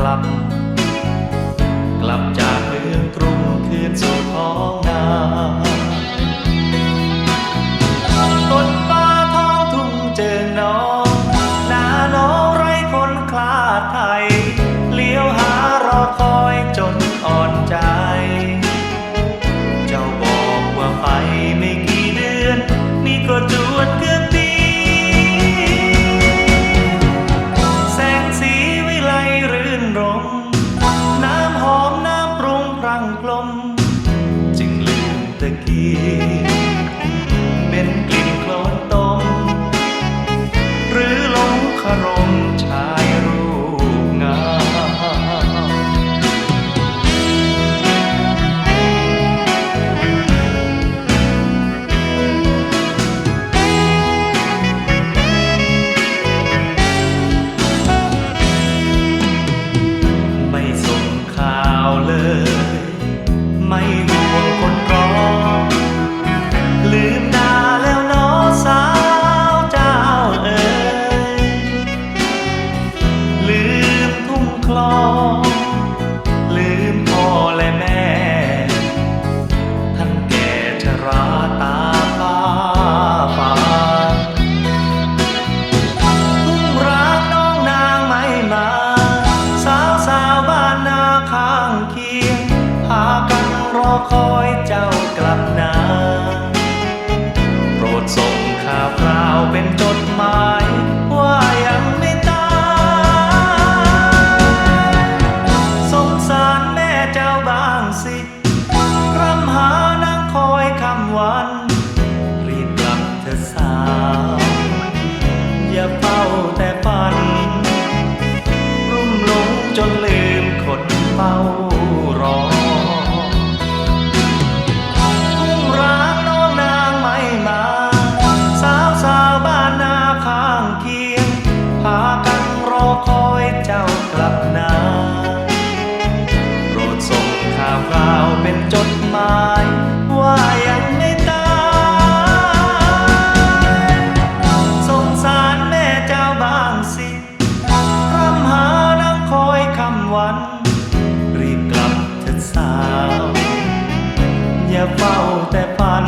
กลับ กลับจากเมืองกรุงคืนสู่ท้องนาบนฟ้าท้องทุ่งเจอน้องนาน้องไรคนคลาดไทย เลี้ยวหารอคอยจนอ่อนใจ เจ้าบอกว่าไปไม่ ตะกี้เป็นกลิ่นโคลน ลอง ลืมพ่อและแม่ ท่านแก่ชราตาฟ้าฟางทุ่งรักน้องนางไม่มา สาวสาวบ้านนาข้างเคียง พากันรอคอยเจ้ากลับนา สิคำหานางคอยคำวันรีบกลับเธอะสาว อย่าเฝ้าแต่ฝันรุ่มหลงจนลืมคนเฝ้ารอทุ่งร้างน้องนางไม่มาสาวสาวบ้านนาข้างเคียงพากันรอคอยเจ้ากลับนา จดหมายว่ายังไม่ตายสงสารแม่เจ้าบ้างสิรำหานังคอยคำวัน รีบกลับเถิดสาว อย่าเฝ้าแต่ฝัน